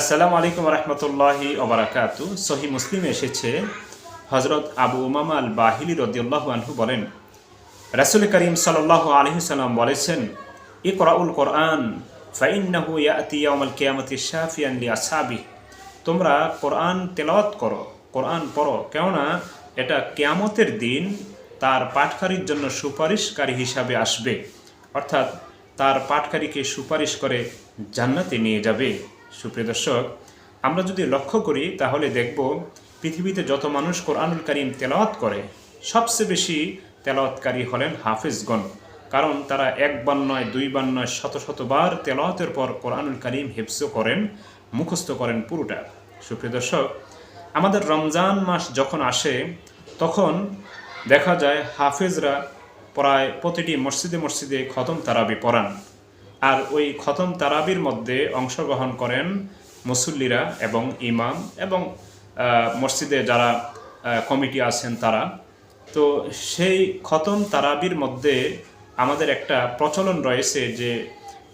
আসসালামু আলাইকুম রহমতুল্লাহি ওবরাকাতু। সহি মুসলিমে এসেছে হজরত আবু উমামা আল বাহিলি রদিউল্লাহ আনহু বলেন, রাসুল করিম সাল্লাহ আলহিসাল্লাম বলেছেন, ইকরাউল কোরআন ফাইন্নাহু ইয়াতি ইয়াউমাল কিয়ামতি শাফিয়ান লি আসহাবি তোমরা কোরআন তেলাওয়াত করো, কোরআন পড়ো, কেননা এটা কেয়ামতের দিন তার পাঠকারীর জন্য সুপারিশকারী হিসাবে আসবে। অর্থাৎ তার পাঠকারীকে সুপারিশ করে জান্নাতে নিয়ে যাবে। সুপ্রিয় দর্শক, আমরা যদি লক্ষ্য করি, তাহলে দেখব পৃথিবীতে যত মানুষ কোরআনুল করিম তেলাওয়াত করে, সবচেয়ে বেশি তেলাওয়াতকারী হলেন হাফিজগণ। কারণ তারা একবার নয় দুইবার নয়, শত শতবার তেলাওয়াতের পর কোরআনুল করিম হেফজ করেন, মুখস্থ করেন পুরোটা। সুপ্রিয় দর্শক, আমাদের রমজান মাস যখন আসে, তখন দেখা যায় হাফেজরা প্রায় প্রতিটি মসজিদে মসজিদে খতম তারাবি পড়ান। আর ওই খতম তারাবির মধ্যে অংশগ্রহণ করেন মুসল্লিরা এবং ইমাম এবং মসজিদে যারা কমিটি আছেন তারা। তো সেই খতম তারাবির মধ্যে আমাদের একটা প্রচলন রয়েছে যে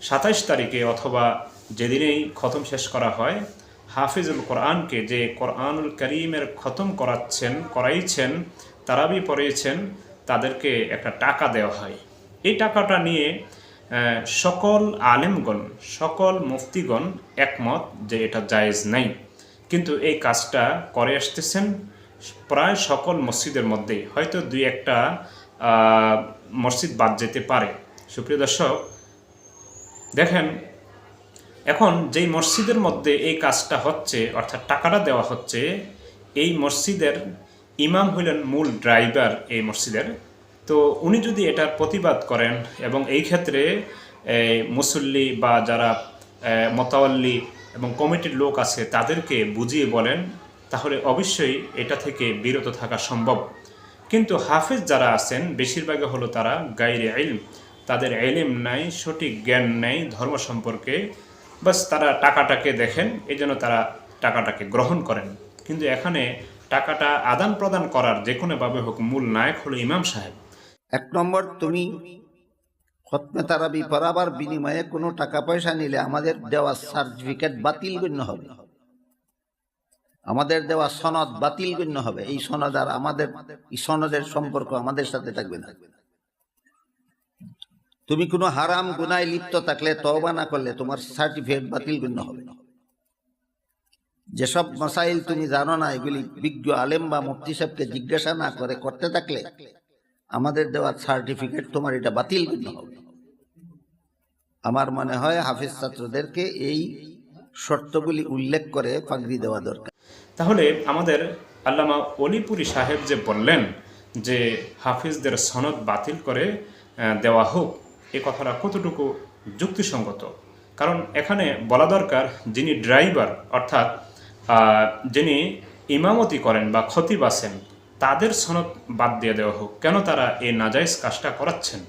সাতাইশ তারিখে অথবা যেদিনেই খতম শেষ করা হয়, হাফিজুল কোরআনকে যে কোরআনুল করিমের খতম করাচ্ছেন, করাইছেন, তারাবি পড়িয়েছেন, তাদেরকে একটা টাকা দেওয়া হয়। এই টাকাটা নিয়ে সকল আলেমগণ, সকল মুফতিগণ একমত যে এটা জায়েজ নাই। কিন্তু এই কাজটা করে আসতেছেন প্রায় সকল মসজিদের মধ্যেই হয়তো দুই একটা মসজিদ বাদ যেতে পারে। সুপ্রিয় দর্শক, দেখেন, এখন যেই মসজিদের মধ্যে এই কাজটা হচ্ছে, অর্থাৎ টাকাটা দেওয়া হচ্ছে, এই মসজিদের ইমাম হইলেন মূল ড্রাইভার এই মসজিদের। তো উনি যদি এটার প্রতিবাদ করেন এবং এই ক্ষেত্রে মুসল্লি বা যারা মোতাওয়াল্লি এবং কমিটির লোক আছে তাদেরকে বুঝিয়ে বলেন, তাহলে অবশ্যই এটা থেকে বিরত থাকা সম্ভব। কিন্তু হাফেজ যারা আছেন, বেশিরভাগই হলো তারা গাইরে ইলম। তাদের এলিম নাই, সঠিক জ্ঞান নেই, ধর্ম সম্পর্কে। বাস তারা টাকাটাকে দেখেন, এই জন্য তারা টাকাটাকে গ্রহণ করেন। কিন্তু এখানে টাকাটা আদান প্রদান করার যে কোনোভাবে হোক মূল নায়ক হলো ইমাম সাহেব। এক নম্বর, তুমি খতমে তারাবি পড়াবার বিনিময়ে কোনো টাকা পয়সা নিলে আমাদের দেওয়া সার্টিফিকেট বাতিল গণ্য হবে। আমাদের দেওয়া সনদ বাতিল গণ্য হবে। এই সনদ আর আমাদের, এই সনদের সম্পর্ক আমাদের সাথে থাকবে না। তুমি কোনো হারাম গুনায় লিপ্ত থাকলে, তওবা না করলে তোমার সার্টিফিকেট বাতিল গণ্য হবে। যেসব মাসাইল তুমি জানো না, এগুলি বিজ্ঞ আলেম বা মুফতি সাহেবকে জিজ্ঞাসা না করে করতে থাকলে আমাদের দেওয়া সার্টিফিকেট তোমার এটা বাতিল করতে হবে। আমার মনে হয় হাফিজ ছাত্রদেরকে এই শর্তগুলি উল্লেখ করে পাগড়ি দেওয়া দরকার। তাহলে আমাদের আল্লামা অলিপুরি সাহেব যে বললেন যে হাফিজদের সনদ বাতিল করে দেওয়া হোক, এ কথাটা কতটুকু যুক্তিসঙ্গত? কারণ এখানে বলা দরকার যিনি ড্রাইভার অর্থাৎ যিনি ইমামতি করেন বা খতিব আছেন তাদের সনদ বাদ দিয়ে দেওয়া হোক। কেন তারা এই নাজাইজ কাজটা করাচ্ছেন?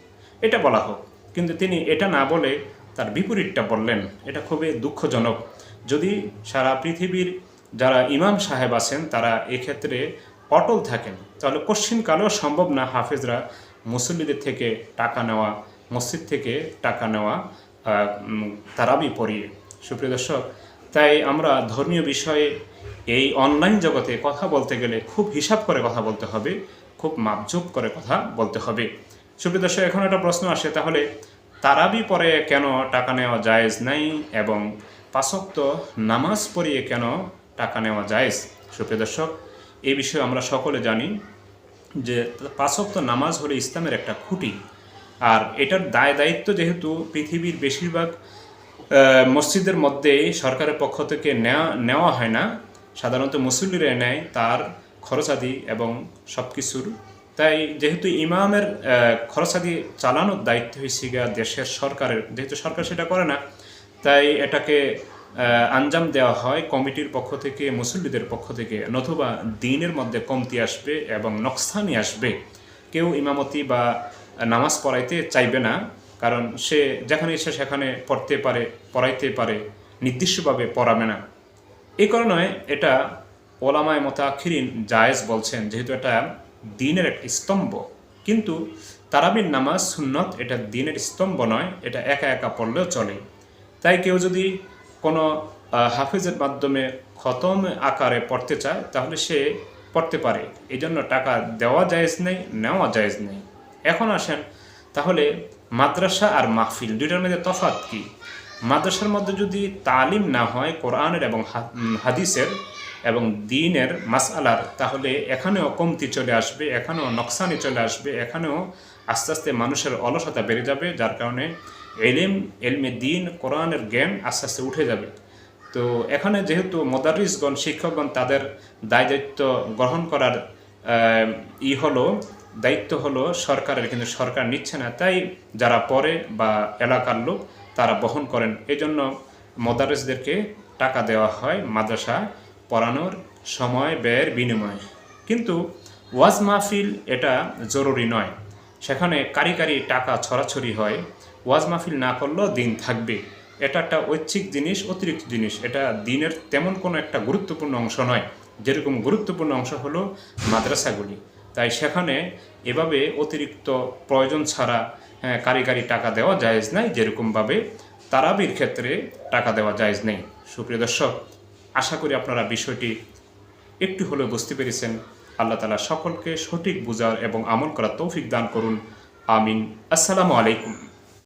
এটা বলা হোক। কিন্তু তিনি এটা না বলে তার বিপরীতটা বললেন। এটা খুবই দুঃখজনক। যদি সারা পৃথিবীর যারা ইমাম সাহেব আছেন, তারা এক্ষেত্রে অটল থাকেন, তাহলে কোশ্চিনকালেও সম্ভব না হাফেজরা মুসল্লিদের থেকে টাকা নেওয়া, মসজিদ থেকে টাকা নেওয়া তারাবি পড়িয়ে সুপ্রিয় দর্শক, তাই আমরা ধর্মীয় বিষয়ে এই অনলাইন জগতে কথা বলতে গেলে খুব হিসাব করে কথা বলতে হবে, খুব মাপঝোপ করে কথা বলতে হবে। সুপ্রিয় দর্শক, এখন একটা প্রশ্ন আসে, তাহলে তারাবি পরে কেন টাকা নেওয়া জায়েজ নাই এবং পাঁচক্ত নামাজ পড়িয়ে কেন টাকা নেওয়া জায়েজ? সুপ্রিয় দর্শক এই বিষয়ে আমরা সকলে জানি যে পাঁচক্ত নামাজ হলো ইসলামের একটা খুঁটি। আর এটার দায় দায়িত্ব যেহেতু পৃথিবীর বেশিরভাগ মসজিদের মধ্যে সরকারের পক্ষ থেকে নেওয়া নেওয়া হয় না সাধারণত মুসল্লিরা নেয় তার খরচাদি এবং সব কিছুর তাই যেহেতু ইমামের খরচাদি চালানোর দায়িত্ব হয়েছে গিয়া দেশের সরকারের, যেহেতু সরকার সেটা করে না, তাই এটাকে আঞ্জাম দেওয়া হয় কমিটির পক্ষ থেকে, মুসল্লিদের পক্ষ থেকে, নতুবা দিনের মধ্যে কমতি আসবে এবং নকশানি আসবে। কেউ ইমামতি বা নামাজ পড়াইতে চাইবে না, কারণ সে যেখানে ইচ্ছে সেখানে পড়তে পারে, পড়াইতে পারে, নির্দিষ্টভাবে পড়াবে না। এই কারণে এটা ওলামায় মোতাখিরিন জায়েজ বলছেন, যেহেতু এটা দিনের একটা স্তম্ভ। কিন্তু তারাবির নামাজ সুন্নত এটা দিনের স্তম্ভ নয়, এটা একা একা পড়লেও চলে। তাই কেউ যদি কোনো হাফেজের মাধ্যমে খতম আকারে পড়তে চায়, তাহলে সে পড়তে পারে। এই জন্য টাকা দেওয়া জায়েজ নেই, নেওয়া জায়েজ নেই। এখন আসেন, তাহলে মাদ্রাসা আর মাহফিল, দুইটার মধ্যে তফাৎ কি? মাদ্রাসার মধ্যে যদি তালিম না হয় কোরআনের এবং হাদিসের এবং দিনের মাসআলার, তাহলে এখানেও কমতি চলে আসবে, এখানেও নকশানি চলে আসবে, এখানেও আস্তে আস্তে মানুষের অলসতা বেড়ে যাবে, যার কারণে এলিম, এলমে দিন, কোরআনের জ্ঞান আস্তে আস্তে উঠে যাবে। তো এখানে যেহেতু মদারিসগণ, শিক্ষকগণ তাদের দায় দায়িত্ব গ্রহণ করার ই হলো, দায়িত্ব হলো সরকারের, কিন্তু সরকার নিচ্ছে না। তাই যারা পড়ে বা এলাকার লোক তারা বহন করেন। এই জন্য মোদারিসদেরকে টাকা দেওয়া হয় মাদ্রাসা পড়ানোর সময় ব্যয়ের বিনিময়ে। কিন্তু ওয়াজ মাহফিল এটা জরুরি নয়। সেখানে কারি কারি টাকা ছড়াছড়ি হয়। ওয়াজ মাহফিল না করলেও দিন থাকবে। এটা একটা ঐচ্ছিক জিনিস, অতিরিক্ত জিনিস। এটা দিনের তেমন কোনো একটা গুরুত্বপূর্ণ অংশ নয়। যেরকম গুরুত্বপূর্ণ অংশ হলো মাদ্রাসাগুলি। তাই সেখানে এভাবে অতিরিক্ত প্রয়োজন ছাড়া হ্যাঁ, কারি কারি টাকা দেওয়া জায়েজ নাই যেরকমভাবে তারাবির ক্ষেত্রে টাকা দেওয়া জায়েজ নেই। সুপ্রিয় দর্শক আশা করি আপনারা বিষয়টি একটু হলেও বুঝতে পেরেছেন। আল্লাহ তালা সকলকে সঠিক বোঝার এবং আমল করার তৌফিক দান করুন। আমিন। আসসালামু আলাইকুম।